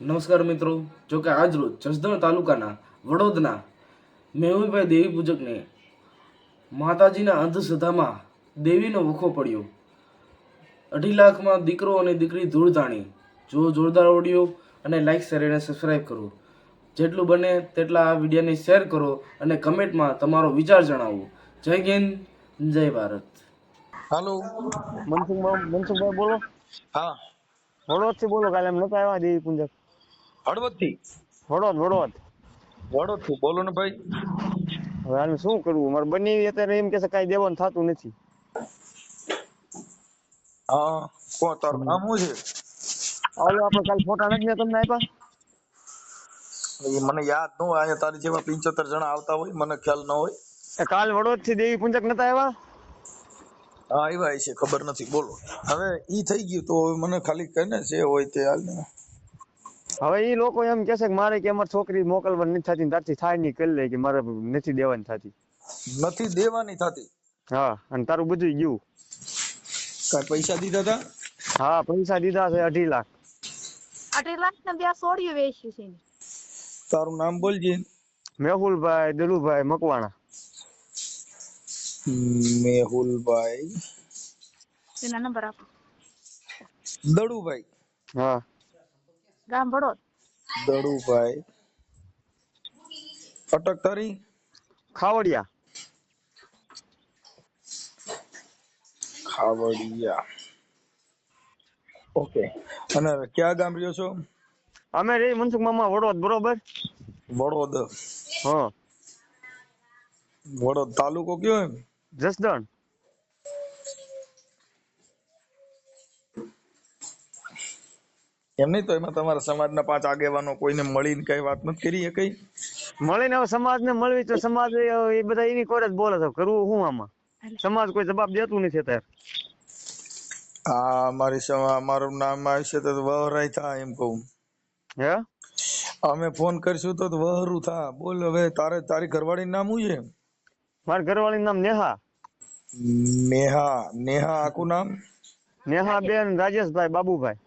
નમસ્કાર મિત્રો જો કે આજરોજ જસદણ તાલુકાના વડોદના મેહુલભાઈ દેવી પૂજકને માતાજીના અંધશ્રદ્ધામાં દેવીનો વખો પડ્યો. અઢી લાખમાં દીકરો અને દીકરી ધૂળધાણી જો જોરદાર ઓડિયો અને લાઇક શેર અને સબસ્ક્રાઈબ કરો. જેટલું બને તેટલા આ વિડીયોને શેર કરો અને કમેન્ટમાં તમારો વિચાર જણાવો. જય હિન્દ જય ભારત. હાલો. મનસુખભાઈ મનસુખભાઈ બોલો. હા. વડોદથી બોલો કાલે એમ નતા આવ્યા દેવી પુંજક. હળવદથી વડોદ વડોદ વડોદથી બોલો ને ભાઈ. હવે આનું શું કરવું? મારે બની અત્યારે એમ કે છે કાંઈ દેવાનું થતું નથી. હા કો તારું નામ શું છે? ઓલો આપણે કાલ ફોટા નથી તમને આપ્યા? મને યાદ ન હોય તારી જેવા પિંચોતેર જણા આવતા હોય મને ખ્યાલ ન હોય. કાલ વડોદથી દેવી પૂંજક નતા આવ્યા? હા આવ્યા છે ખબર નથી બોલો. હવે ઈ થઈ ગયું તો મને ખાલી કહે ને જે હોય તે હાલ ને. હવે એ લોકો એમ કે છે કે મારે કે અમારી છોકરી મોકલવાની નથી થતી તારથી થાય નહીં કરી લે કે મારે નથી દેવાની થતી. નથી દેવાની થતી? હા અને તારું બધું ગયું. કઈ પૈસા દીધા હતા હા પૈસા દીધા છે અઢી લાખ. અઢી લાખ ને બે સોડિયું વેચ્યું છે તારું નામ બોલજે મેહુલભાઈ દલુભાઈ મકવાણા. મેહુલભાઈ. એના નંબર આપો. દડુભાઈ. હા. ગામ ભડોદ દડુભાઈ. અટક તારી ખાવડિયા. ખાવડિયા. ઓકે. અને ક્યાં ગામ રહ્યો છો? અમે રે મનસુખ મામા વડોદ બરોબર? વડોદ. હા. વડોદ તાલુકો કયો એમ? જસદણ. એમ નહીં તો એમાં તમારા સમાજના પાંચ આગેવાનો કોઈને મળીને કઈ વાત નથી કરી એ કઈ? મળીને હવે સમાજને મળવી તો સમાજ એ એ બધા એની કોરે જ બોલે છે. કરવું શું આમાં? સમાજ કોઈ જવાબ દેતું નથી અત્યારે. આ મારી સમા મારું નામ આવશે તો વહરાય થાય એમ કહું. હે? અમે ફોન કરશું તો વહરું થા. બોલ હવે તારે તારી ઘરવાળી નામ શું છે? મારા ઘરવાળી નામ નેહા. નેહા નેહા આખું નામ? નેહા બેન રાજેશભાઈ બાબુભાઈ.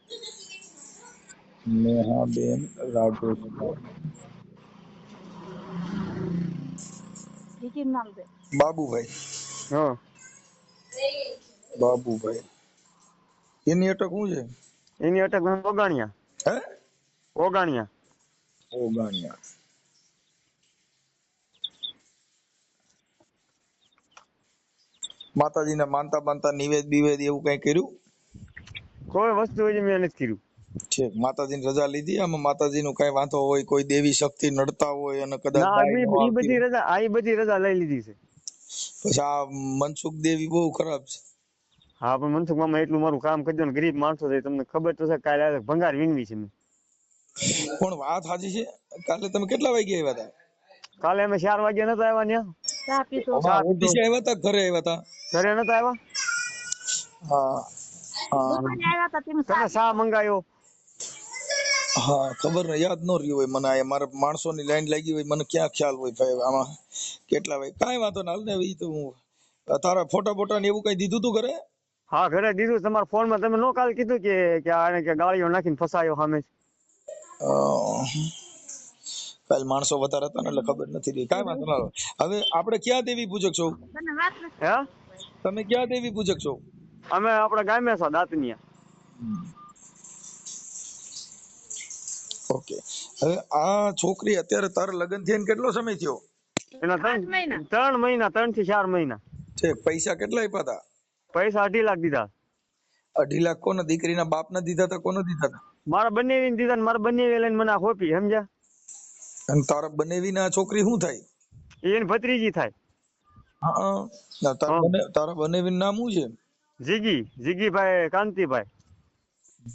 નેહા બેન રાજેશભાઈ નામ દે બાબુભાઈ હા બાબુભાઈ એની અટક શું છે એની અટક ઓગાણિયા હે ઓગાણિયા ઓગાણિયા માતાજીને માનતા માનતા નિવેદ બિવેદ એવું કઈ કર્યું? કોઈ વસ્તુ મેં નથી કર્યું. છે. માતાજીની રજા લીધી. આમાં માતાજીનું કઈ વાંધો હોય કોઈ દેવી શક્તિ નડતા હોય અને કદાચ આવતી બધી રજા આ બધી રજા લઈ લીધી છે. પછી આ મનસુખ દેવી બહુ ખરાબ છે. હા પણ મનસુખ મામા એટલું મારું કામ કરજો ને ગરીબ માણસો છે તમને ખબર તો છે કાલે આ ભંગાર વીણવી છે મેં. પણ વાત સાચી છે? કાલે તમે કેટલા વાગે આવ્યા હતા કાલે અમે ચાર વાગે નતા આવ્યા ન્યા. ચા ઓફિસે આવ્યા હતા ઘરે આવ્યા હતા ઘરે નતા આવ્યા? હા તમે શા મંગાયો? હા ખબર ને યાદ ન રહ્યું હોય મને આ મારા માણસોની લાઈન લાગી હોય મને ક્યાં ખ્યાલ હોય ભાઈ આમાં કેટલા ભાઈ કાંઈ વાંધો ના હાલ ને એ તો હું તારા ફોટા ફોટા ને એવું કઈ દીધું તું ઘરે? હા ઘરે દીધું તમારા ફોનમાં તમે નો કાલ કીધું કે કે આને કે ગાળીઓ નાખીને ફસાયો સામે કાલ માણસો વધારે હતા ને એટલે ખબર નથી રહી. કાંઈ વાંધો ના હવે આપણે ક્યાં દેવી પૂજક છો? તમે ક્યાં દેવી પૂજક છો? અમે આપણા ગામે છો દાંતનિયા. ઓકે. હવે આ છોકરી અત્યારે તાર લગ્ન થઈને કેટલો સમય થયો? એના ત્રણ મહિના. ત્રણ મહિના ત્રણથી ચાર મહિના. છે પૈસા કેટલા આપ્યા હતા પૈસા અઢી લાખ દીધા. અઢી લાખ કોને દીકરીના બાપને દીધા હતા કોને દીધા હતા મારા બંને દીધા ને મારા બંને લઈને મને આ ખોપી સમજ્યા? અને તારા બનેવીના આ છોકરી શું થાય? એની ભત્રીજી થાય. હા. ના. બને તારા બનેવી નામ શું છે? જીગી જીગીભાઈ કાંતિભાઈ.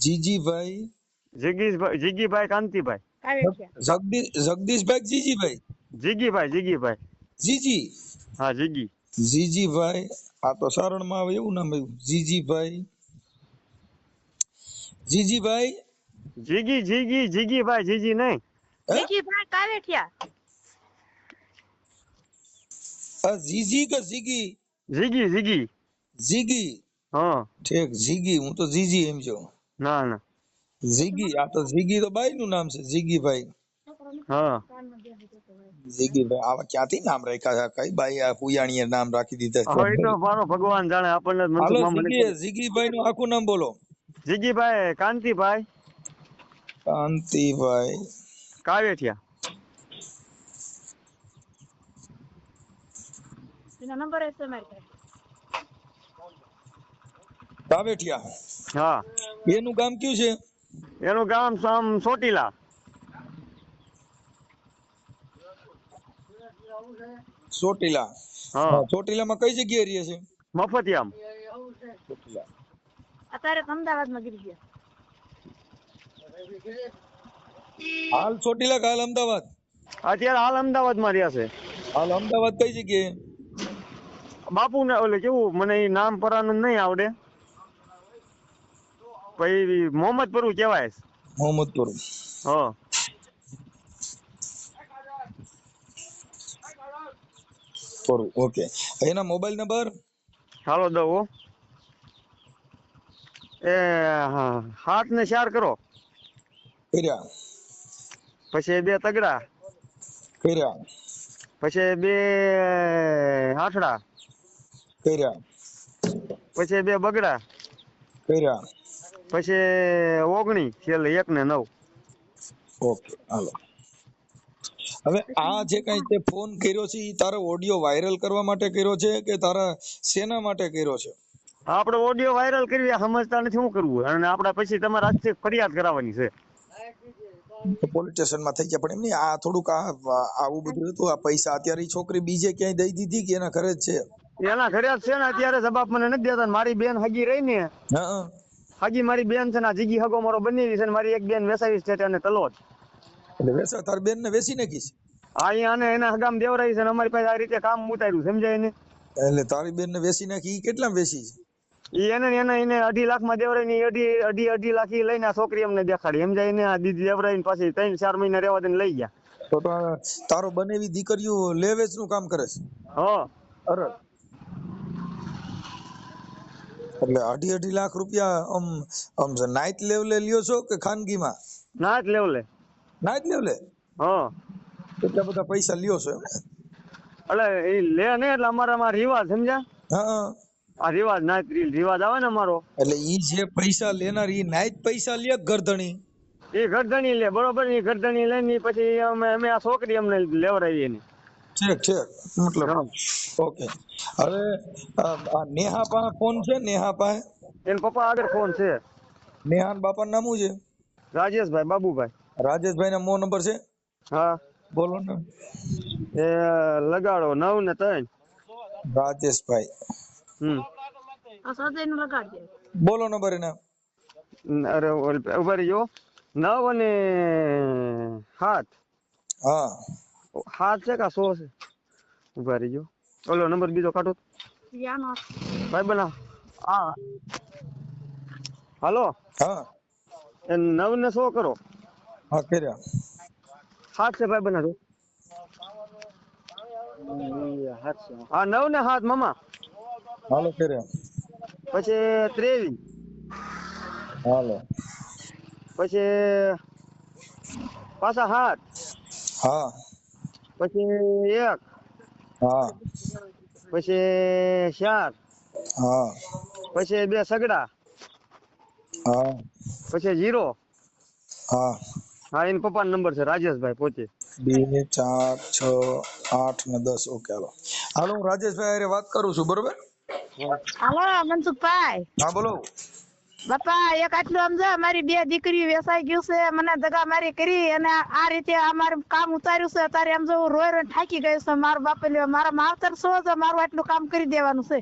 જીજીભાઈ જીગીભાઈ જીગીભાઈ કાંતિભાઈ. જગદીશ જગદીશભાઈ જીજીભાઈ. જીગીભાઈ જીગીભાઈ. જીજી. હા જીગી. જીજીભાઈ આ તો સારણમાં આવે એવું નામ આવ્યું. જીજીભાઈ. જીજીભાઈ. જીગી જીગી જીગીભાઈ જીજી નહીં. જીગીભાઈ ભાઈ કાવેઠિયા આ જીજી કે જીગી? જીગી જીગી. જીગી. હા. ઠીક જીગી. હું તો જીજી એમ છું. ના ના. જીગી આ તો ઝીગી તો બાઈ નું નામ છે જીગીભાઈ હા. જીગીભાઈ આવા ક્યાંથી નામ રાખ્યા છે? કઈ બાઈ આ પુયાણીએ નામ રાખી દીધા છે? તો મારો ભગવાન જાણે આપણને મનસુખ જીગી નું આખું નામ બોલો. જીગીભાઈ કાંતિભાઈ. કાંતિભાઈ. કાવેઠિયા. એનો નંબર મારી પાસે. કાવેઠિયા. હા. એનું ગામ કયું છે? એનું ગામ સામ ચોટીલા. ચોટીલા. હા. ચોટીલામાં કઈ જગ્યાએ રહે છે? મફતિયામ. અત્યારે તો અમદાવાદમાં ગીરી ગયા. હાલ ચોટીલા હાલ અમદાવાદ? અત્યારે હાલ અમદાવાદમાં રહ્યા છે. હાલ અમદાવાદ કઈ જગ્યાએ? બાપુ ને ઓલે કેવું મને નામ પરાનું નહીં આવડે. પછી મોહમ્મદપુરું કેવાય. મોહમ્મદપુર. હા. પુરું ઓકે. એના મોબાઈલ નંબર? હાલો દવો એ હાથ ને ચાર કરો. કર્યા. પછી બે તગડા. કર્યા. પછી બે હાથડા. કર્યા. પછી બે બગડા. કર્યા. પછી ઓગણી છેલ્લે એક ને નવ. Okay hello. હવે આ જે કઈ તે ફોન કર્યો છે એ તારો ઓડિયો વાયરલ કરવા માટે કર્યો છે કે તારા સેના માટે કર્યો છે? આપણે ઓડિયો વાયરલ કરવી સમજતા નથી શું કરવું. અને આપણે પછી તમારા આજથી ફરિયાદ કરાવવાની છે. પોલીસ સ્ટેશનમાં થઈ ગયા પણ એમ નહીં આ થોડુંક આ આ- આવું બધું હતું આ પૈસા અત્યારે છોકરી બીજે ક્યાંય દઈ દીધી કે એના ઘરે જ છે? એના ઘરે જ છે ને અત્યારે જવાબ મને નથી દેતા મારી બેન હગી રહી ને હા. હગી મારી બેન છે ને આ જીગી હગો મારો બનેવી છે ને મારી એક બેન વેસાવી છે અને તલોદ એટલે વેસા તાર બેન ને વેચી નાખીશ આ અહીંયા અને એના હગામ દેવરાઈ છે ને અમારી પાસે આ રીતે કામ ઉતાર્યું સમજાય ને? એટલે તારી બેન ને વેસી નાખી કેટલા વેસી છે? એને એને એને અઢી લાખમાં દેવરાઈ ની અઢી અઢી અઢી લાખ લઈને છોકરી અમને દેખાડી સમજાય ને? આ દીદી દેવરાઈ ને પાછી ત્રણ ચાર મહિના રહેવા દઈને લઈ ગયા. તો તો તારો બનેવી દીકરીઓ લેવેચનું કામ કરે છે? હા. અરે એટલે અઢી અઢી લાખ રૂપિયા આમ આમ નાઇટ લેવલે લ્યો છો કે ખાનગીમાં? નાઇટ લેવલે નાઇટ લેવલે હા. એટલા બધા પૈસા લ્યો છો ને? એટલે એ લે ને એટલે અમારામાં રિવાજ સમજ્યા? હા આ રિવાજ નાઇટ રિવાજ આવે ને અમારો. એટલે ઈ જે પૈસા લેનાર ઈ નાઈટ પૈસા લે ગરધણી? એ ગરધણી લે બરોબર? એ ગરધણી લઈને પછી અમે અમે આ છોકરી અમને લેવરાવી એની ઠીક ઠીક. મતલબ ઓકે. હવે આ નેહા પાસે ફોન છે? નેહા પાસે? એન પપ્પા આગળ ફોન છે. નેહાન બાપા નામ શું છે? રાજેશભાઈ બાબુભાઈ. રાજેશભાઈ ના મો નંબર છે? હા. બોલો ને. એ લગાડો નવ ને ત્રણ. રાજેશભાઈ. હમ. આ સદાયનું લગાડજે. બોલો નંબર એના. અરે ઓલ- ઊભા રહીજો. નવ અને સાત. હા. સાત છે કે સો છે? ઊભા રહીજો ઓલો નંબર બીજો કાઢો. યાનો. ભાઈ બના. હા. હાલો. હા. એ નવ ને સો કરો. હા કર્યા. હાથ છે ભાઈ બના હા નવ ને હાથ મામા. હાલો કર્યા. પછી ત્રેવીસ. હાલો. પછી પાછા હાથ. હા. પછી એક હા. પછી ચાર હા. પછી બે સગડા હા. પછી જીરો. હા. હા એન પપ્પાનો નંબર છે રાજેશભાઈ પોતે. બે ચાર છ આઠ ને દસ ઓકે હાલો. હાલો હું રાજેશભાઈ હારે વાત કરું છું બરોબર? હાલો મનસુખભાઈ. હા બોલો. બાપા એક આટલું સમજો મારી બે દીકરી વેસાઈ ગયું છે મને દગા મારી કરી અને આ રીતે અમારું કામ ઉતાર્યું છે. તારે એમ જો રોય રોઈ થાકી ગયો છે મારો બાપ લેવા મારા માવતર છે મારું આટલું કામ કરી દેવાનું છે.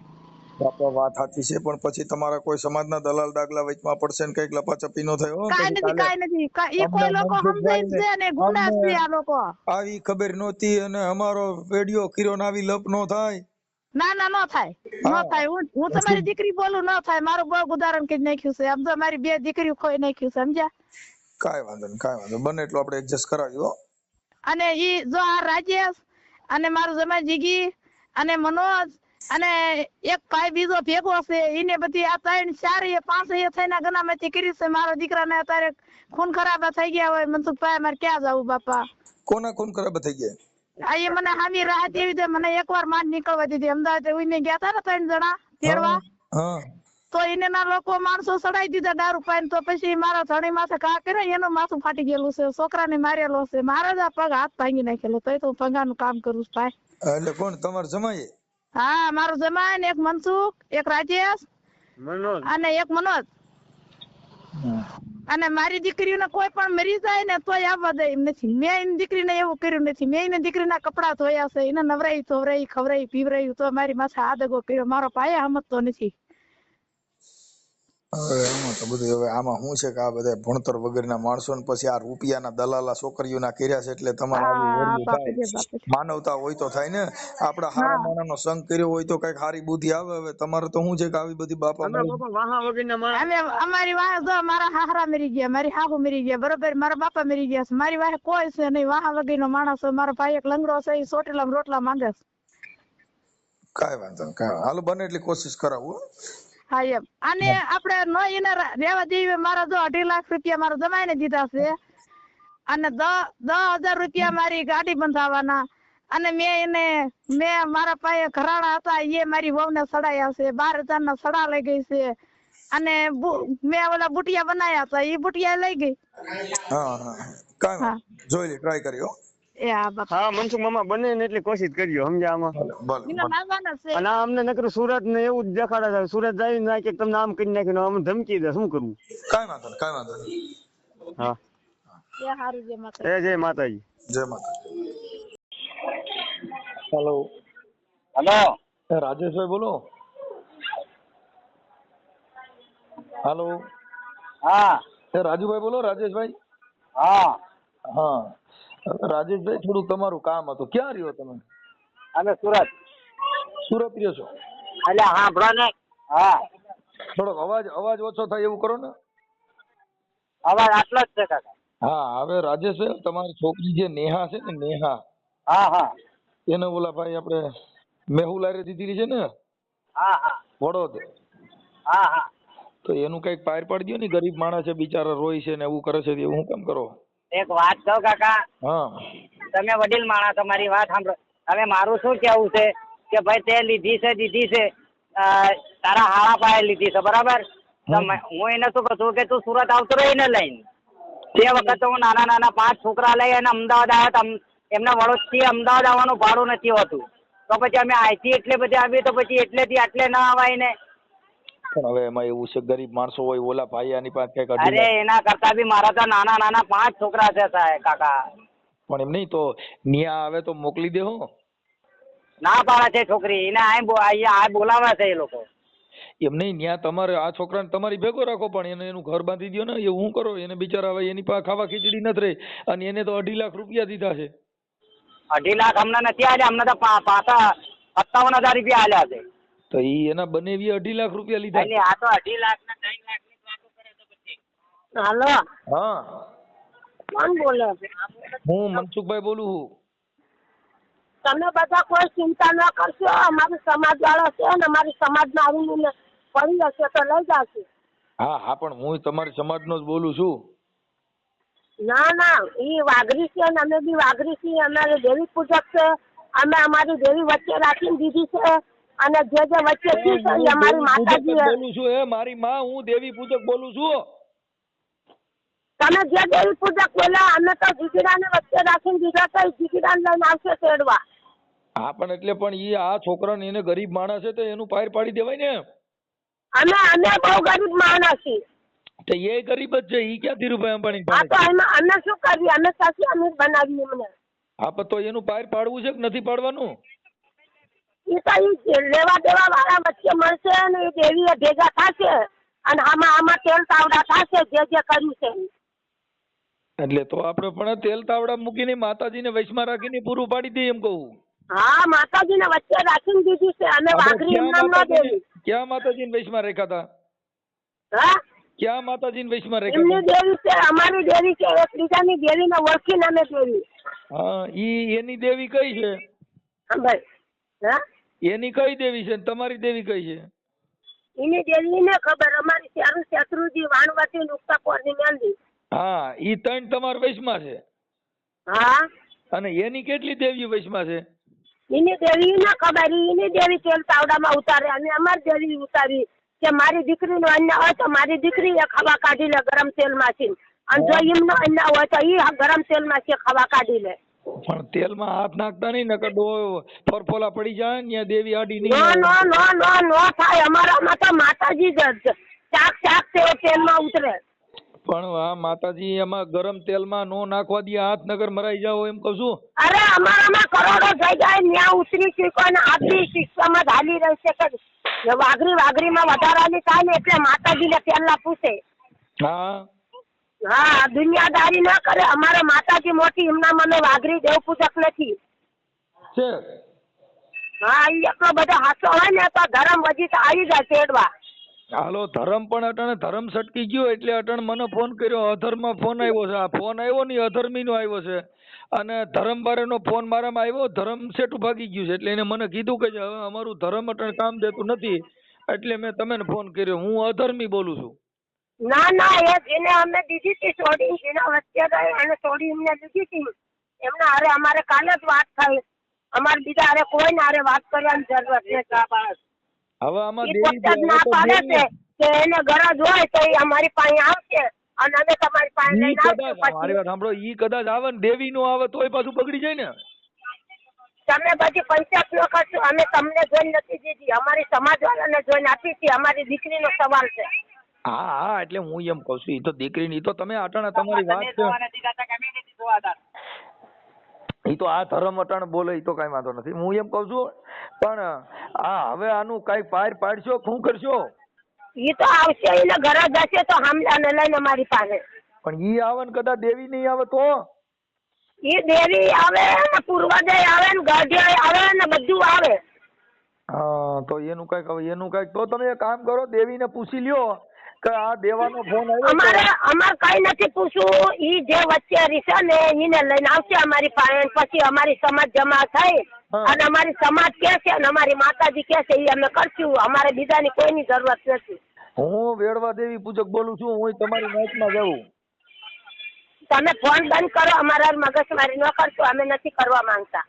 બાપા વાત સાચી છે પણ પછી તમારા કોઈ સમાજના દલાલ દાગલા વચમાં પડશે ને કંઈક લપાચપી નો થયો? કઈ નથી કઈ કાંઈ નથી એ કોઈ લોકો સમજાય છે ને ગુના છે આ લોકો. આવી ખબર નહોતી અને અમારો વિડિયો કિરોન આવી લપ નો થાય. ના ના નો થાય. નો થાય. હું હું તમારી દીકરી બોલું ન થાય. મારું બહુ ઉદાહરણ કરી નાખ્યું છે. આમ તો મારી બે દીકરીઓ ખોઈ નાખ્યું છે સમજ્યા? કાઈ વાંધો નહીં કાઈ વાંધો બને એટલું આપણે એડજસ્ટ કરાવ્યું. અને ઈ જો આ રાજેશ અને મારું જમાઈ જીગી અને મનોજ અને એક ભાઈ બીજો ભેગો છે એને બધી આ ત્રણ ચાર એ પાંચ એ થઈને ગનામતી કરી છે. મારા દીકરાને અત્યારે ખૂન ખરાબ થઈ ગયા હોય. મનસુખભાઈ મારે ક્યાં જવું બાપા? કોના ખૂન ખરાબ થઈ ગયા? એ મને હામી રાહ એવી દે મને એકવાર માંડ નીકળવા દીધી. અમદાવાદ ઉઈને ગયા હતા ને ત્રણ જણા તેરવા તો એને ના લોકો માણસો સડાઈ દીધા દારૂ પાઈને. તો પછી મારા ધણી માથે કા કર્યો. એનું માથું ફાટી ગયેલું છે. છોકરાને મારેલો છે. મારા જ આ પગ હાથ ભાંગી નાખેલો. તોય તો હું પગારનું કામ કરું છું ભાઈ. એટલે કોણ? તમારે જમાઈ હા મારો જમાઈ ને એક મનસુખ એક રાજેશ અને એક મનોજ. અને મારી દીકરીને કોઈ પણ મરી જાય ને તોય આવવા દે એમ નથી. મેં એની દીકરીને એવું કર્યું નથી. મેં એની દીકરીના કપડાં ધોયા છે, એને નવરાઈ ધોવરાઈ, ખવરાઈ, પીવરાઈ તો મારી માથે આ દગો કર્યો. મારો પાયા સમજતો નથી. હવે આમાં તો બધું હવે આમાં શું છે કે આ બધા ભણતર વગરના માણસો ને પછી આ રૂપિયાના દલાલા છોકરીઓના કર્યા છે એટલે તમારે આવું હા વર્યું બાપે થાય. રે બાપે રે. માનવતા હોય તો થાય ને. આપડા હારા માણસનો સંગ કર્યો હોય તો કંઈક સારી બુદ્ધિ આવે. હવે તમારે તો શું છે કે આવી બધી બાપા અમે બાપા વાહા વગરના માણસ. અમે અમારી વાહે જો મારા હારા મરી ગયા મારી હાહુ મરી ગયા બરોબર? મારા બાપા મરી ગયા છે. મારી વાહે કોઈ છે નહીં. વાહા વગરનો માણસ છે. મારો ભાઈ એક લંગડો છે એ સોટેલા રોટલા માંગે છે. કાંઈ વાંધો નહીં હાલ હાલો બને એટલી કોશિશ કરાવું હો. એમ. અને આપણે નો એને રેવા દેવી મારા જો અઢી લાખ રૂપિયા મારા જમાઈને દીધા છે. અને દસ હજાર રૂપિયા મારી ગાડી બંધાવવાના અને મેં એને મેં મારા પાસે ઘરાણા હતા એ મારી વહુને સડાયા છે. બાર હજાર ના સડા લઈ ગઈ છે. અને મેં ઓલા બુટિયા બનાયા હતા એ બુટિયા લઈ ગઈ. હા. જોઈ લે ટ્રાય કરી હો એ હા મનસુખ મામા બને ને એટલી કોશિશ કરજો સમજ્યા આમાં. ભલે ભલે એનો નામવાના છે. અને અમને નકર સુરત ને એવું જ દેખાડે છે. સુરત જાય ને કે તમને આમ કરી નાખ્યું ને ધમકી દે શું કરવું કાંઈ વાંધો નહીં કાંઈ વાંધો નહીં. હા. એ હારું છે માતા એ જય માતાજી. જય માતા હેલો. હલો. રાજેશભાઈ બોલો. હાલો. હા. રાજુભાઈ બોલો રાજેશભાઈ? હા. હા. રાજેશભાઈ થોડુંક તમારું કામ હતું. ક્યાં રહ્યો તમે? અમે સુરત. સુરત રહ્યો છો? એટલે સાંભળો ને. હા. થોડોક અવાજ અવાજ ઓછો થાય એવું કરો ને. અવાજ આટલો જ છે કાકા. હા હવે રાજેશભાઈ તમારી છોકરી જે નેહા છે ને નેહા. હા હા. એને ઓલા ભાઈ આપણે મેહુલારે દીધી છે ને? હા હા. વડોદ. હા હા. તો એનું કંઈક પાર પાડી દો ને ગરીબ માણસ છે બિચારા રોય છે ને એવું કરે છે એવું હું કેમ કરો? એક વાત કહું કાકા તમે વડીલ માણસ તમારી વાત સાંભળો. હવે મારું શું કેવું છે કે ભાઈ તે લીધી છે દીધી છે તારા હાળા પાયે લીધી છે બરાબર? હું. એને શું કહું કે તું સુરત આવતો રહી ને લઈને. તે વખત હું નાના નાના પાંચ છોકરા લઈ અને અમદાવાદ આવ્યા એમના વડોદથી અમદાવાદ આવવાનું ભાડું નથી હોતું. તો પછી અમે અહીંથી એટલે બધી આવીએ તો પછી એટલેથી આટલે ના આવાય ને. પણ હવે એમાં એવું છે ગરીબ માણસો હોય ઓલા ભાઈ આની પાસે કંઈક અરે એના કરતા બી મારા તો નાના નાના પાંચ છોકરા છે સાહેબ કાકા. પણ એમ નહીં તો નિયા આવે તો મોકલી દેહો ના પાડે છે છોકરી એને આ અહીંયા આ બોલાવે છે એ લોકો. એમ નહીં ન્યા તમારે આ છોકરાને તમારી ભેગો રાખો પણ એને એનું ઘર બાંધી દો ને એ હું કરો? એને બિચારા હવે એની પાસે ખાવા ખીચડી નથી રહી અને એને તો અઢી લાખ રૂપિયા દીધા છે. અઢી લાખ અમને નથી આલ્યા અમને તો પાછા સત્તાવન હજાર રૂપિયા આલ્યા છે. તો ઈ એના બનેવી અઢી લાખ રૂપિયા લીધા. એટલે આ તો અઢી લાખ ના ત્રણ લાખની વાતો કરે તો પછી. હાલો. હા. કોણ બોલે હું મનસુખભાઈ બોલું છું. તમે બધા કોઈ ચિંતા ન કરશો. અમારી સમાજ વાળા છે ને અમારી સમાજ ના આવીને પડી જશે તો લઈ જશે. હા હા પણ હું તમારી સમાજ નો જ બોલું છું. ના ના ઈ વાઘરી છે ને અમે બી વાઘરી છીએ. અમારે દેવી પૂજક છે. અમે અમારી દેવી વચ્ચે રાખીને દીધી છે. અને જે જે વચ્ચે થી અમારી માતાજી બોલું છું એ મારી માં હું દેવી પૂજક બોલું છું. તમે જે દેવી પૂજક બોલ્યા અમે તો જીગીડાને વચ્ચે રાખીને દીધા છે ઈ લઈને આવશે તેડવા. હા પણ એટલે પણ ઈ આ છોકરાને એને ગરીબ માણસ છે તો એનું પાયર પાડી દેવાય ને? અમે અમે બહુ ગરીબ માણસ છીએ. તો એ ગરીબ જ છે ઈ ક્યાં ધીરુભાઈ અંબાણી હા તો એમાં અમે શું કરીએ? અમે સાચી અમીર બનાવીએ એમને હા પણ તો એનું પાયર પાડવું છે કે નથી પાડવાનું? એ તો ઈ લેવા દેવા વાળા વચ્ચે મળશે અને એ દેવી ભેગા થશે અને આમાં આમાં તેલ તાવડા થશે જે જે કર્યું છે. એટલે તો આપણે પણ તેલ તાવડા મૂકીને માતાજીને વૈશમાં રાખીને પૂરું પાડી દઈએ એમ કહું. હા માતાજીને વચ્ચે રાખીને દીધી છે. અમે વાઘરી ક્યાં એમનામ ન દેવી. ક્યાં માતાજીને વૈશમાં રાખ્યા હતા? હા? ક્યાં માતાજીને વૈશમાં રાખ્યા એમની દેવી છે અમારી દેવી છે એકબીજાની દેવીને ઓળખીને અમે દેવી. હા ઈ એની દેવી કઈ છે? ભાઈ. એની કઈ દેવી છે તમારી દેવી કઈ છે? એની દેવી ને ખબર અમારી ચારું શત્રુજી વાણવાથી નુકતા કોરની મેંદી. હા ઈ ત્રણ તમાર વૈશમાં છે. હા? અને એની કેટલી દેવી વૈશમાં છે? એની દેવી ને ખબર એની દેવી તેલ તાવડામાં ઉતારે અને અમારી દેવી ઉતારી. કે મારી દીકરીનો અન્ન હોય તો મારી દીકરી એ ખાવા કાઢી લે ગરમ તેલમાંથી. અને જો એમનો અન્ન હોય તો એ ગરમ તેલમાંથી ખાવા કાઢી લે. પણ તેલમાં હાથ નાખતા નહીં નકર ડો ફરફોલા પડી જાય ને દેવી આડી નહીં નો નો નો નો થાય અમારામાં તો માતાજી ચાક ચાક તે તેલમાં ઉતરે. પણ આ માતાજી એમાં ગરમ તેલમાં નો નાખવા દે હાથ નગર મરાઈ જાવ એમ કહું છું. અરે અમારામાં કરોડો થઈ જાય ત્યાં ઉતરી શીખો ને આપણી શિક્ષામાં ઢાલી રહેશે કે વાઘરી વાઘરીમાં વધારાની થાય ને એટલે માતાજીને ના પૂછે. હા. હા દુનિયાદારી ના કરે. અમારે માતાજી મોટી એમના મને વાઘરી દેવ પૂજક નથી. છે. હા એ એટલો બધો હાથો હોય ને તો ધર્મ વજી તો આવી જાય તેડવા. હાલો ધરમ પણ અટણે ધરમ સટકી ગયો એટલે અટણ મને ફોન કર્યો. અધર્મમાં ફોન આવ્યો છે. આ ફોન આવ્યો નહીં અધર્મીનો આવ્યો છે. અને ધરમ બારેનો ફોન મારામાં આવ્યો ધર્મ સેટું ભાગી ગયું છે. એટલે એને મને કીધું કે હવે અમારું ધરમ અટણ કામ દેતું નથી એટલે મેં તમને ફોન કર્યો. હું અધર્મી બોલું છું. ના ના એને અમે દીધી હતી સોડી. એના વચ્ચે ગઈ અને સોડી એમને દીધી હતી. એમના હારે અમારે કાલે જ વાત થઈ. અમારે બીજા હારે કોઈ ના હારે વાત કરવાની જરૂરત નથી. હવે આમાં દેવી ના પાડે છે કે એને ગરજ હોય તો એ અમારી પાસે આવશે અને અમે તમારી પાસે લઈને આવશું મારી વાત સાંભળો ઈ કદાચ આવે ને દેવી નો આવે તોય પાછું બગડી જાય ને તમે પછી પંચાયત નો કરશો અમે તમને જોઈને નથી દીધી. અમારી સમાજ વાળાને જોઈને આપી હતી અમારી દીકરીનો સવાલ છે. હા હા એટલે હું એમ કહું છું એ તો દીકરીની ઈ તો તમે અટાણે તમારી વાત છે. એ તો આ ધર્મ અટાણે બોલે એ તો કઈ વાંધો નથી. હું એમ કહું છું પણ આ હવે આનું કઈ પાર પાડશો શું કરશો? ઈ તો આવશે એને ઘરે જશે તો હામલાને લઈને મારી પાસે. પણ ઈ આવે ને કદાચ દેવી નહીં આવે તો? એ દેવી આવે ને પૂર્વજય આવે ને ગઢિય આવે ને બધું આવે. હા તો એનું કંઈક હવે એનું કંઈક તો તમે એક કામ કરો દેવીને પૂછી લ્યો. કે આ દેવાનો ફોન આવ્યો અમારે અમાર કઈ નથી પૂછવું. ઈ જે વચ્ચે રીસે ને એને લઈને આવશે અમારી પાસે પછી અમારી સમાજ જમા થઈ અને અમારી સમાજ કે છે અને અમારી માતાજી કે છે ઈ અમે કરશું. અમારે બીજાની કોઈની જરૂરત નથી. હું વેડવા દેવી પૂજક બોલું છું હું તમારી નાચમાં જાઉં. તમે ફોન બંધ કરો અમારા મગજમારી ન કરશો અમે નથી કરવા માંગતા.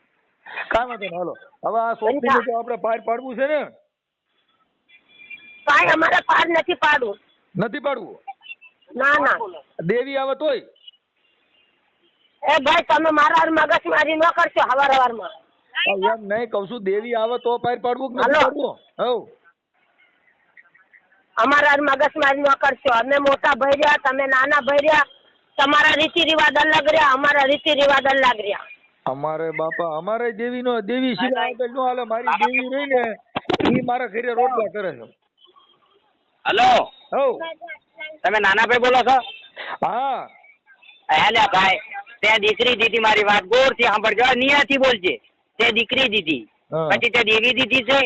કાંઈ વાંધો નહીં હાલો. હવે આ સોપડીને આપણે પાર પાડવું છે ને? કાંઈ અમારે પાર નથી પાડવું. નથી પાડવું? ના ના. દેવી આવે તોય? એ ભાઈ તમે મારા મગજમારી ન કરશો હવાર એમ નહીં છું દેવી આવે તો પાર પાડવું કે નથી પાડવું? હવ. અમારા મગજમારી ન કરશો. અમે મોટા ભર્યા તમે નાના ભર્યા તમારા રીતિ રિવાજ અલગ રહ્યા અમારા રીતિ રિવાજ અલગ રહ્યા. અમારે બાપા અમારે દેવી નો દેવી સિવાય આગળ નો હાલે. મારી દેવી રહી ને ઈ મારા ઘરે રોટલા કરે છે. હલો. તમે નાનાભાઈ બોલો છો? હા. હેલા ભાઈ તે દીકરી દીધી મારી વાત ગોરથી સાંભળજો. નિયાથી બોલજે. તે દીકરી દીધી. પછી તે દેવી દીધી છે.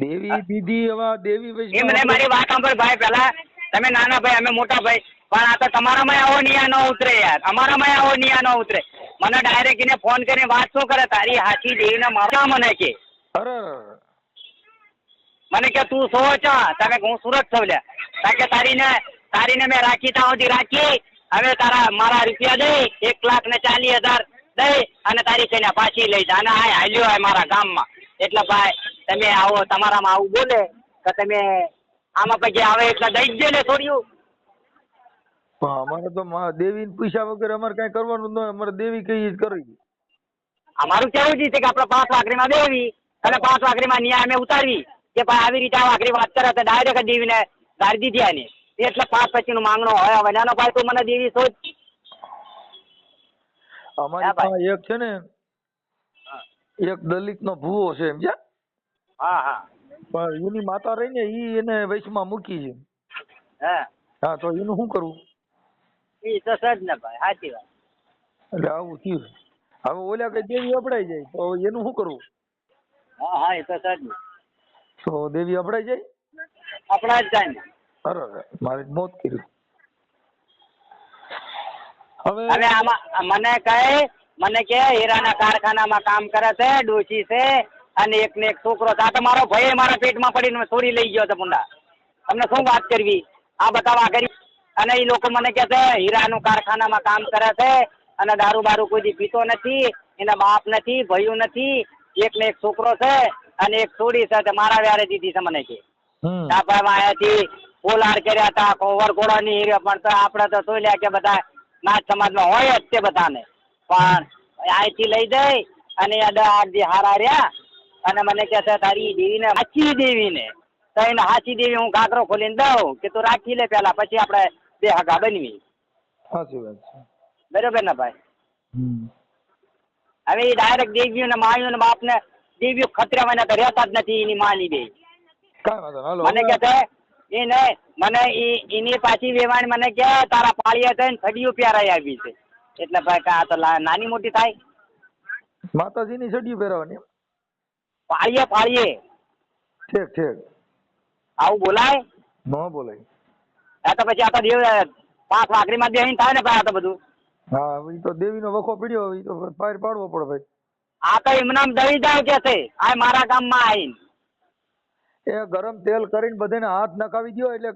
દેવી દીધી હવે દેવી વૈષ્ણવ મને મારી વાત સાંભળ ભાઈ પેલા તમે નાના ભાઈ અમે મોટા ભાઈ. પણ આ તો તમારામાં આવો નિયા ન ઉતરે યાર. અમારામાં આવો નિયા ન ઉતરે. મને ડાયરેક્ટ એને ફોન કરીને વાત શું કરે? તારી હાથી દેવીને મારા મને કે. અરે. મને કે તું સો ચા. તમે હું સુરત છો લે. કે તારીને તારીને મેં રાખી તા સુધી રાખી. હવે તારા મારા રૂપિયા દે. એક લાખ ને ચાલીસ હજાર દે અને તારી કઈને પાછી લઈ જા. અને આ હાલ્યો હોય મારા ગામમાં. એટલે ભાઈ તમે આવો તમારામાં આવું બોલે કે તમે આમાં પછી આવે એટલે દઈ જ ને છોડ્યું. અમારે તો મા- દેવી પૈસા વગર અમારે કઈ કરવાનું ન અમારે દેવી કઈ જ કરવી અમારું કેવું છે કે આપણે પાંચ વાકરીમાં દેવી અને પાંચ વાકરીમાં ન્યાય અમે ઉતારવી. કે ભાઈ આવી રીતે આ વાકરી વાત કરે તો ડાયરેક્ટ દેવીને ગાડી દીધી આની. એટલે પાંચ પછીનું માંગણો હોય. હવે નાનો ભાઈ તું મને દેવી શોધ. અમારી પાસે એક છે ને એક દલિત નો ભૂવો છે સમજ્યા હા હા. પણ એની માતા રહી ને ઈ એને વૈશમાં મૂકી છે. હા. હા તો એનું શું કરવું? એ તો સજ ને ભાઈ. સાચી વાત. એટલે આવું થયું. હવે ઓલા કઈ દેવી અપડાઈ જાય તો એનું શું કરવું? હા હા એ તો સજ ને. તો દેવી અભડાઈ જાય? અભડાઈ જાય અરે મારે મોત કર્યું. હવે અને આમાં મને કહે મને કે હીરાના કારખાનામાં કામ કરે છે ડોશી છે અને એક ને એક છોકરો તો મારો ભાઈ મારા પેટમાં પડીને છોડી લઈ ગયો છે મુંડા તમને શું વાત કરવી? આ બતાવા કરી અને એ લોકો મને કહે છે હીરાનું કારખાનામાં કામ કરે છે અને દારૂ બારૂ કોઈ પીતો નથી એના બાપ નથી ભયું નથી એક ને એક છોકરો છે અને એક છોડી છે મારા વ્યારે દીધી છે મને કે. ડાભામાં અહીંયાથી કોલાર કર્યા હતા કોવરકોડાની હીર્યો પણ તો આપણે તો જોઈ લ્યા કે બધા નાચ સમાજમાં હોય જ તે બધાને. પણ અહીંથી લઈ જઈ અને દ- હારા રહ્યા અને મને કહે છે તારી દેવીને હાચી દેવીને. તો એને હાચી દેવી હું ઘાઘરો ખોલીને દઉં કે તું રાખી લે પેલા પછી આપણે બે હગા બનવી. સાચી વાત છે. બરોબર ને ભાઈ? હવે એ ડાયરેક્ટ દેવીઓ ને માયું ને બાપ ને ખતરા મને તો રહેતા જ નથી એની માની દે કાંઈ વાંધો હાલો. મને કે છે એને મને ઈ એની પાછી વેવાણ મને કે તારા પાળીએ થઈને થડીયું પ્યારાઈ આવી છે. એટલે ભાઈ કા આ તો નાની મોટી થાય. માતાજીની સડિયું પહેરવાની? પાળીએ પાળીએ. ઠીક ઠીક. આવું બોલાય? ન બોલાય. આ તો પછી આ તો દેવ પાંચ વાકરીમાં બેહીને થાય ને ભાઈ આ તો બધું. હા એ તો દેવીનો વખો પીડ્યો એ તો પાર પાડવો પડે ભાઈ. આ તો એમનામ દળી જાય કે છે? આ મારા ગામમાં આવીને. એ ગરમ તેલ કરીને બધાને હાથ નખાવી ગયો એટલે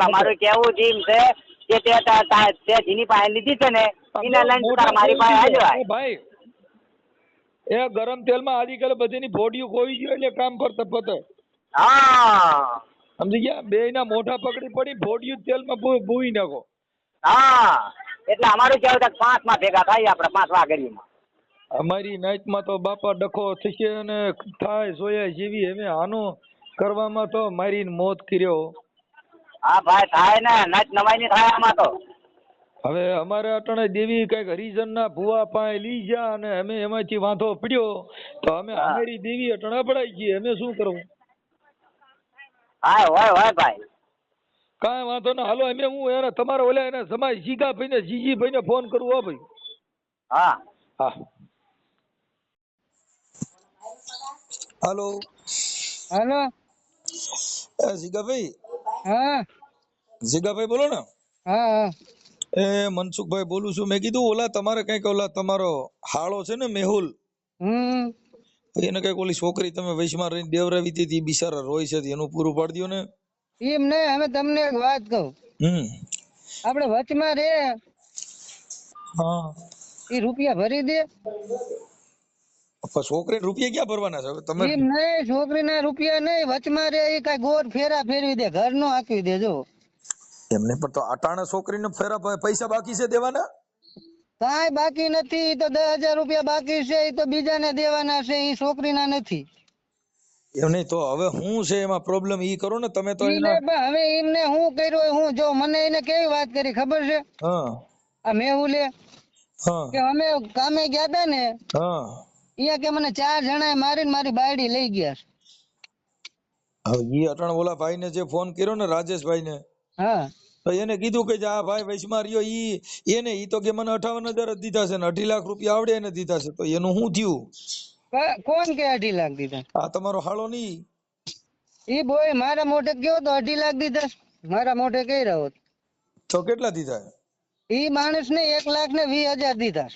અમારું કેવું જીમ છે કે તે તા- જીની પાસે લીધી છે ને એને લઈને તું મારી પાસે એ ભાઈ એ ગરમ તેલમાં આજકાલ બધીની ફોડીઓ ખોઈ ગયો એટલે કામ કરતા પતે. હા. સમજી ગયા? બે ના મોઢા પકડી પડી ફોડીયું તેલમાં માં ભૂઈ નાખો. હા. એટલે અમારું કેવું છે પાંચમાં ભેગા થાય આપણે પાંચ વાઘરીમાં અમારી નાઈટમાં તો બાપા ડખો થશે અને થાય સોયા જેવી. હવે આનો કરવામાં તો મારી મોત કર્યો. હા ભાઈ થાય ને. નાચ નવાઈ ની થાય આમાં તો. હવે અમારે અટણે દેવી કંઈક હરિજન ના ભુવા પાસે લઈ જા અને અમે એમાંથી વાંધો પડ્યો. તો અમે અમારી દેવી અટણા પડાઈ ગઈ અમે શું કરવું? હા હોય હોય ભાઈ. કાંઈ વાંધો ના. હાલો અમે હું એને તમારા ઓલા એને સમાજ જીગા ભાઈ ને જીજી ભાઈ ને ફોન કરવો હો ભાઈ. હા. હા. હાલો. હાલો. એ જીગાભાઈ. હા. જીગાભાઈ બોલો ને. હા હા. એ મનસુખભાઈ બોલું છું. મેં કીધું ઓલા તમારે કંઈક ઓલા તમારો હાળો છે ને મેહુલ. હમ. એને કંઈક ઓલી છોકરી તમે વૈશમાં રહીને દેવરાવી હતી બિચારા રોય છે એનું પૂરું પાડી દો ને. એમ નહીં અમે તમને એક વાત કહું. હમ. આપણે વચમાં રે. હા. એ રૂપિયા ભરી દે. પણ છોકરી રૂપિયા ક્યાં ભરવાના છે? તમે નહીં છોકરીના રૂપિયા નહીં વચમાં રે એ કઈ ગોર ફેરા ફેરવી દે. ઘર નો આંકવી દે એમને પણ તો અટાણા છોકરીને ફેરા પૈસા બાકી છે દેવાના? કાંઈ બાકી નથી. તો દસ હજાર રૂપિયા બાકી છે. એ તો બીજાને દેવાના છે. એ છોકરીના નથી. એમ નહીં તો હવે હું છે એમાં પ્રોબ્લેમ ઈ કરો ને તમે તો હવે એમને હું કર્યું હું જો મને એને કેવી વાત કરી ખબર છે? હા. આ મેહુલે હા. કે અમે કામે ગયા તા ને હા. અહીંયા કે મને ચાર જણાએ મારીને મારી બાયડી લઈ ગયા હવે ઈ અટાણે ઓલા ભાઈને જે ફોન કર્યો ને રાજેશભાઈ ને હા. તો એને કીધું કે આ ભાઈ વૈશમાં રહ્યો ઈ એને ઈ તો કે મને અઠાવન હજાર જ દીધા છે ને અઢી લાખ રૂપિયા આવડે એને દીધા છે તો એનું શું થયું? કોણ કે અઢી લાખ દીધા? આ તમારો હાળો નહીં. ઈ બોય મારા મોઢે ગયો તો અઢી લાખ દીધા મારા મોઢે કહી રહ્યો. તો કેટલા દીધા? ઈ માણસ ને એક લાખ ને વીસ હજાર દીધા.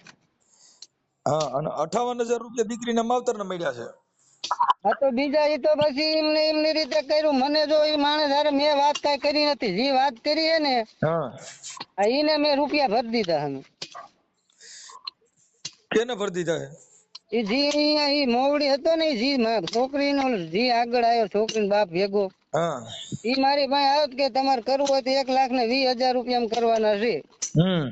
હા અને અઠાવન હજાર રૂપિયા દીકરીના માવતરને મળ્યા છે. આ તો બીજા એ તો પછી એમને એમની રીતે કર્યું. મને જો એ માણસ હારે મેં વાત કઈ કરી નથી. જે વાત કરી હે ને હા. એને મેં રૂપિયા ભરી દીધા અમે કેને ભરી દીધા ઈ જે અહીંયા એ મોવડી હતો ને જી મા- છોકરીનો જે આગળ આવ્યો છોકરીનો બાપ ભેગો. હા. ઈ મારી પાસે આવ્યો કે તમારે કરવું હોય તો એક લાખ ને વીસ હજાર રૂપિયા કરવાના છે. હમ.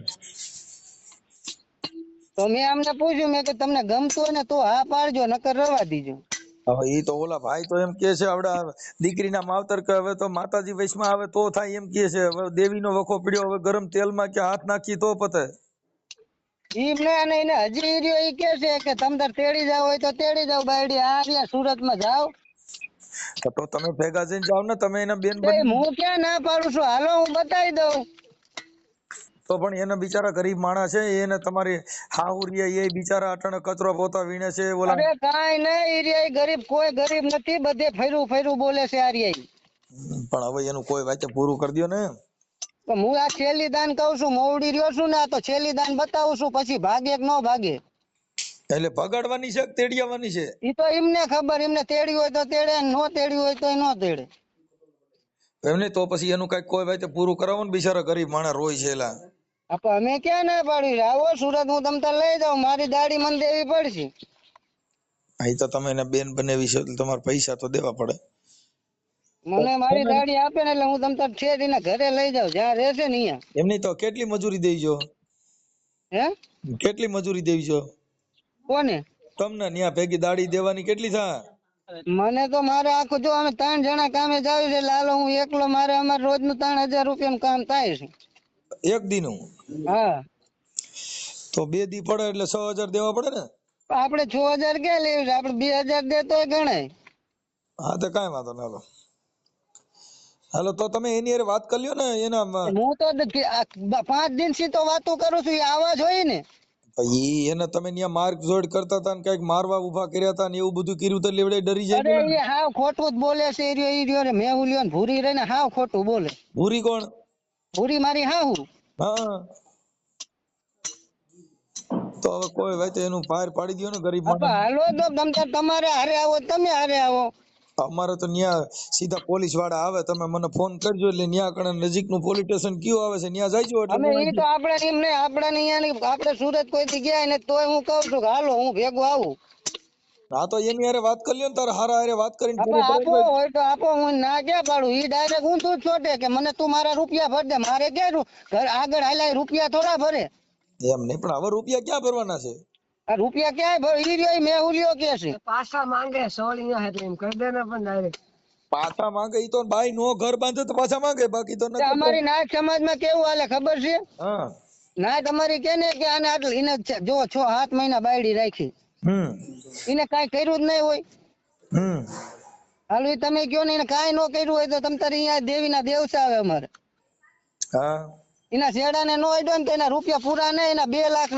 તો મેં આમને પૂછ્યું મેં કે તમને ગમતું હોય ને તો હા પાડજો નકર રવા દીજો. હવે ઈ તો ઓલા ભાઈ તો એમ કે છે આપડા દીકરીના માવતર કે હવે તો માતાજી વૈશમાં આવે તો થાય એમ કે છે હવે દેવીનો વખો પડ્યો હવે ગરમ તેલમાં કે હાથ નાખી તો પતે. ઈ અને એને હજી રહ્યો ઈ કે છે કે તમતર તેડી જાવ હોય તો તેડી જાવ બાયડી આ રહ્યા સુરતમાં જાવ તો તમે ભેગા જઈને જાવ ને તમે એના બની હું ક્યાં ના પાડું છું હાલો હું બતાવી દઉં. તો પણ એના બિચારા ગરીબ માણસ છે એને તમારી હાહુરિયા એ બિચારા અટણ કચરો પોતા વીણે છે બોલા અરે કાઈ નહીં ઈ ગરીબ કોઈ ગરીબ નથી બધે ફેરું ફેરું બોલે છે આ રહ્યા પણ હવે એનું કોઈ વાતે પૂરું કરી દો ને. તો હું આ છેલ્લી દાન કહું છું મોવડી રહ્યો છું ને આ તો છેલ્લી દાન બતાવું છું પછી ભાગે કે ન ભાગે? એટલે ભગાડવાની છે કે તેડિયાવાની છે? એ તો એમને ખબર એમને તેડી હોય તો તેડે ન તેડ્યું હોય તો ન તેડે. એમને તો પછી એનું કઈ કોઈ ભાઈ પૂરું કરાવો ને બિચારા ગરીબ માણસ રોય છે એલા અમે ક્યાં ના પાડી આવો સુરત હું તમને લઈ જાઉં. મારી દાડી મને દેવી પડશે. અહીં તો તમે એને બેન બનાવી છે એટલે તમારે પૈસા તો દેવા પડે. મને મારી દાડી આપે ને એટલે હું તમને ઠેર એના ઘરે લઈ જાઉં. જ્યાં રહેશે ને અહીંયા. એમની તો કેટલી મજૂરી દેજો? હે? કેટલી મજૂરી દેજો? કોને? તમને ન્યા ભેગી દાડી દેવાની કેટલી થાય? મને તો મારે આખું જો અમે ત્રણ જણા કામે જાવ છે લાલો હું એકલો મારે અમારે રોજનું ત્રણ હજાર રૂપિયા કામ થાય છે. એક દીનું? હા. તો બે દી પડે એટલે છ હજાર દેવા પડે ને? આપડે છ હજાર ક્યાં લેવું છે આપડે બે હજાર દેતો ગણાય. હા તો કાંઈ વાંધો ના હાલો. તો તમે એની અરે વાત કરી લ્યો ને એના હું તો પાંચ દિનથી તો વાતો કરું છું એ જ હોય ને. ઈ એને તમે ન્યા માર્ક જોડ કરતા હતા ને કંઈક મારવા ઊભા કર્યા હતા ને એવું બધું કર્યું તો લેવડે ડરી જાય અરે એ હાવ ખોટું જ બોલે છે એ રહ્યો એ રહ્યો ને મેહુલિયો ને ભૂરી રહીને હાવ ખોટું બોલે. ભૂરી કોણ? ભૂરી મારી હાહુ? હા. તો હવે કોઈ ભાઈ એનું પાર પાડી દ્યો ને ગરીબ માણસ. હાલો તો તમ તમારે હારે આવો તમે હારે આવો. અમારે તો ન્યા સીધા પોલીસવાળા આવે તમે મને ફોન કરજો એટલે ન્યા કણે નજીકનું પોલીસ સ્ટેશન કયું આવે છે ન્યા જાયજો એટલે અમે ઈ તો આપણે એમ ને આપણે અહીંયા આપણે સુરત કોઈ થી ગયા ને તોય હું કહું છું કે હાલો હું ભેગો આવું. હા તો એની હારે વાત કરી લ્યો ને તારે હારા હારે વાત કરીને આપા પૂરું આપો હોય તો આપો હું ના કે પાડું? ઈ ડાયરેક્ટ હું તું છોટે કે મને તું મારા રૂપિયા ભર દે મારે કે ઘર આગળ હાલ્યા રૂપિયા થોડા ભરે. એમ નહીં પણ હવે રૂપિયા ક્યાં ભરવાના છે? આ રૂપિયા ક્યાંય ભર ઈ રહ્યો ઈ ઉલ્યો કે છે. પાછા માંગે સોળિયા એટલે એમ કરી દે ને પણ ડાયરેક્ટ પાછા માંગે ઈ તો બાઈ નો ઘર બાંધે તો પાછા માંગે બાકી તો નથી અમારી નાથ સમાજમાં કેવું હાલે ખબર છે? હા. ના તમારી કે ને કે આને આટલી એને જો છ સાત મહિના બાયડી રાખી. એને કઈ કર્યું જ નહીં હોય. હાલો તમે કયો ને એને કાઈ ન કર્યું હોય તો તમ તારે અહીંયા દેવીના દેવસા આવે અમારે. એના શેડા ને નો અડ્યો ને તો એના રૂપિયા પૂરા નહીં એના બે લાખ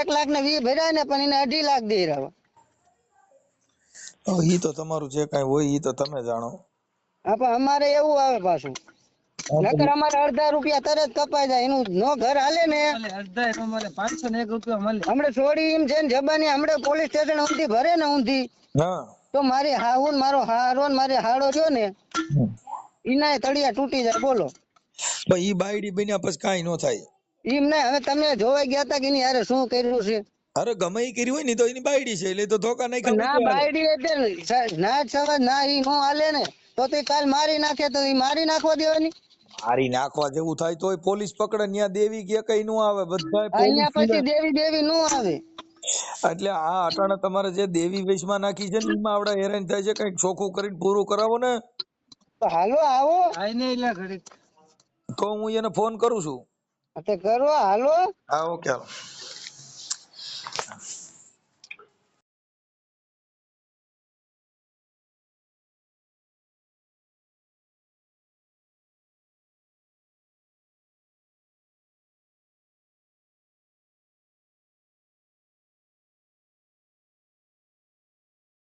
એક લાખ ને વીસ ભર્યા ને પણ એને અઢી લાખ દઈ રહ્યા એ તો તમારું જે કઈ હોય એ તો તમે જાણો. હા પણ અમારે એવું આવે પાછું. નકર અમારે અડધા રૂપિયા તરત કપાઈ જાય. એનું નો ઘર હાલે ને. અડધા એમાં મળે પાંચસો ને એક રૂપિયા મળે હમણે છોડી એમ છે ને જબાની હમણે પોલીસ સ્ટેશન ઊંધી ભરે ને ઊંધી. તો મારી હાહુ ને મારો હારો ને મારી હાડો રહ્યો ને ઈના તળિયા તૂટી જાય બોલો. પણ ઈ બાયડી બન્યા પછી કાંઈ ન થાય. એમ ને હવે તમે જોવાઈ ગયા તા કે એની યારે શું કર્યું છે? અરે ગમે કર્યું હોય ને તો એની બાયડી છે એટલે તો ધોકા નહીં ના બાયડી એટલે ના સવાર ના ઈ નો હાલે ને તો તે કાલ મારી નાખે તો ઈ મારી નાખવા દેવાની? મારી નાખવા જેવું થાય તોય પોલીસ પકડે ન્યા દેવી કે કઈ નું આવે બધા અહીંયા પછી દેવી દેવી નું આવે. એટલે આ અટાણે તમારે જે દેવી વેશમાં નાખી છે ને એમાં આવડે હેરાન થાય છે કંઈક ચોખ્ખું કરીને પૂરું કરાવો ને. હાલો આવો. આઈને એટલે ઘડી તો હું એને ફોન કરું છું. તો કરો હાલો. હા ઓકે હાલો.